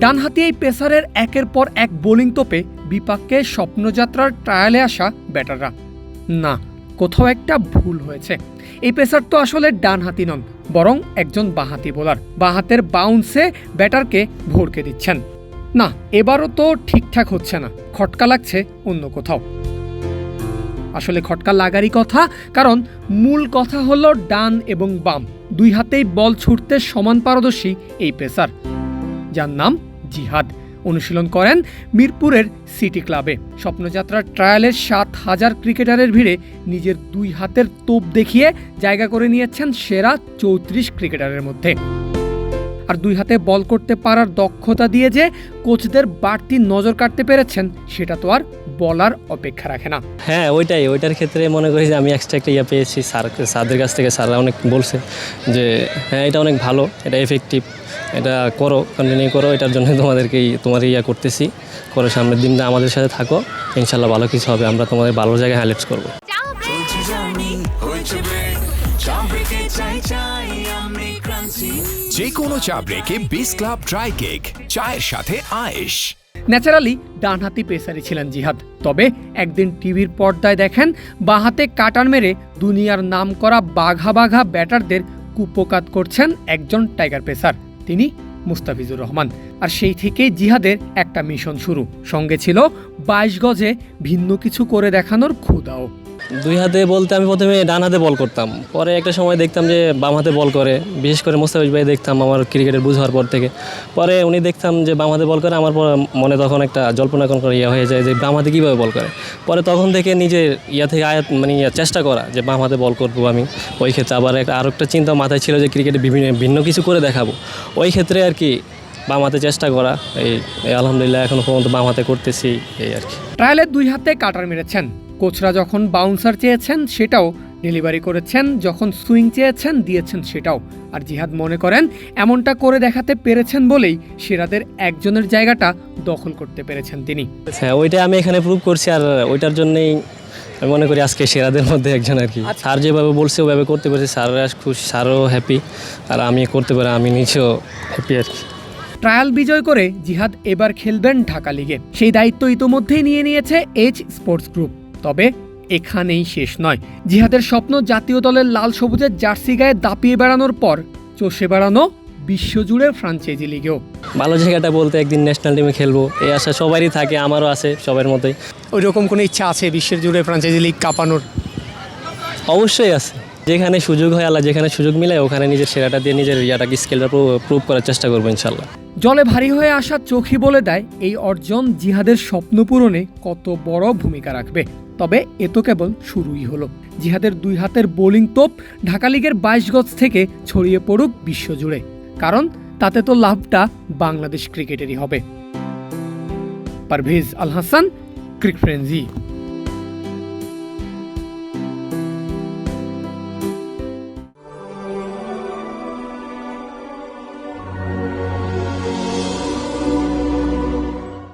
ডানহাতি এই পেসারের একের পর এক বোলিং তোপে বিপাককে স্বপ্নযাত্রার ট্রায়ালে আসা ব্যাটাররা। না, কোথাও একটা ভুল হয়েছে। এই পেসার তো আসলে ডানহাতি নন, বরং একজন বাঁহাতি বোলার। বাঁহাতের বাউন্সে ব্যাটারকে ভরকে দিচ্ছেন। না, এবারও তো ঠিকঠাক হচ্ছে না। খটকা লাগছে অন্য কোথাও। আসলে খটকা লাগারই কথা, কারণ মূল কথা হলো ডান এবং বাম। দুই হাতেই বল ছুটতে সমান পারদর্শী এই পেসার। যার নাম জিহাদ। অনুশীলন করেন মিরপুরের সিটি ক্লাবে। স্বপ্নযাত্রার ট্রায়ালের সাত হাজার ক্রিকেটারের ভিড়ে নিজের দুই হাতের তোপ দেখিয়ে জায়গা করে নিয়েছেন সেরা চৌত্রিশ ক্রিকেটারের মধ্যে। আর দুই হাতে বল করতে পারার দক্ষতা দিয়ে যে কোচদের বাড়তি নজর কাটতে পেরেছেন, সেটা তো আর বলার অপেক্ষা রাখে না। হ্যাঁ ওইটাই, ওইটার ক্ষেত্রে মনে করি যে আমি এক্সট্রা একটা ইয়ে পেয়েছি। স্যার, স্যারদের কাছ থেকে স্যাররা অনেক বলছে যে হ্যাঁ এটা অনেক ভালো, এটা এফেক্টিভ এটা করো কন্টিনিউ করো এটার জন্য তোমাদেরকে এই- তোমার ইয়া করতেছি। করো সামনের দিনটা আমাদের সাথে থাকো। ইনশাল্লাহ ভালো কিছু হবে। আমরা তোমাদের ভালো জায়গায় হাইলাইটস করব। যে কোনো চা ব্রেকে বিস ক্লাব ড্রাই কেক চায়ের সাথে আয়েশ। ন্যাচারালি ডানহাতি পেসারি ছিলেন জিহাদ। তবে একদিন টিভির পর্দায় দেখেন বাঁহাতে কাটান মেরে দুনিয়ার নাম করা বাঘা বাঘা ব্যাটারদের কুপোকাত করছেন একজন টাইগার পেসার তিনি মুস্তাফিজুর রহমান। আর সেই থেকেই জিহাদের একটা মিশন শুরু। সঙ্গে ছিল বাইশ গজে ভিন্ন কিছু করে দেখানোর ক্ষুদাও দুই হাতে বলতে আমি প্রথমে ডান হাতে বল করতাম। পরে একটা সময় দেখতাম যে বাম হাতে বল করে। বিশেষ করে মোস্তাফিজ ভাই দেখতাম আমার ক্রিকেটের বুঝ হওয়ার পর থেকে। পরে উনি দেখতাম যে বাম হাতে বল করে, আমার পর মনে তখন একটা জল্পনা করে ইয়ে হয়ে যায় যে বাম হাতে কীভাবে বল করে। পরে তখন থেকে নিজের ইয়া থেকে আয়াত মানে চেষ্টা করা যে বাম হাতে বল করব আমি। ওই ক্ষেত্রে আবার একটা আরও একটা চিন্তা মাথায় ছিল যে ক্রিকেটে বিভিন্ন, ভিন্ন কিছু করে দেখাবো। ওই ক্ষেত্রে আর কি বাম হাতে চেষ্টা করা। এই আলহামদুলিল্লাহ এখনও পর্যন্ত বাম হাতে করতেছি, এই আর কি। ট্রায়ালে দুই হাতে কাটার মেরেছেন। কোচরা যখন বাউন্সার চেয়েছেন সেটাও ডেলিভারি করেছেন যখন সুইং চেয়েছেন দিয়েছেন সেটাও। আর জিহাদ মনে করেন এমনটা করে দেখাতে পেরেছেন বলেই সেরাদের একজনের জায়গাটা দখল করতে পেরেছেন তিনি। হ্যাঁ ওইটা আমি এখানে প্রুভ করছি আর ওইটার জন্যই আমি মনে করি আজকে সেরাদের মধ্যে একজন আর কি। স্যার যেভাবে বলছে ওভাবে করতে পেরেছি। স্যাররা খুশি স্যারও হ্যাপি আর আমি করতে পারি আমি নিজেও হ্যাপি আর কি। ট্রায়াল বিজয় করে জিহাদ এবার খেলবেন ঢাকা লিগে। সেই দায়িত্ব ইতোমধ্যেই নিয়ে নিয়েছে এইচ স্পোর্টস গ্রুপ তবে এখানেই শেষ নয়। জিহাদের স্বপ্ন জাতীয় দলের লাল সবুজের জার্সি গায়ে দাপিয়ে বেড়ানোর পর চষে বেড়ানো বিশ্বজুড়ে ফ্রাঞ্চাইজি লিগেও। ভালো জায়গাটা বলতে একদিন ন্যাশনাল টিমে খেলব। এই আশা সবারই থাকে আমারও আছে সবার মতোই। ওই রকম কোনো ইচ্ছা আছে বিশ্বের জুড়ে ফ্রাঞ্চাইজি লিগ কাঁপানোর? অবশ্যই আছে। যেখানে সুযোগ হয় আল্লাহ যেখানে সুযোগ মিলে ওখানে নিজের সেরাটা দিয়ে নিজের ইয়াটাকে স্কিলটা প্রুভ করার চেষ্টা করব ইনশাল্লাহ জলে ভারী হয়ে আসা চোখই বলে দেয়, এই অর্জন জিহাদের স্বপ্ন পূরণে কত বড় ভূমিকা রাখবে। তবে এ তো কেবল শুরুই হলো। জিহাদের দুই হাতের বোলিং তোপ ঢাকা লিগের বাইশ গজ থেকে ছড়িয়ে পড়ুক বিশ্বজুড়ে। কারণ তাতে তো লাভটা বাংলাদেশ ক্রিকেটেরই হবে। Parvez Al Hasan, cric frenzy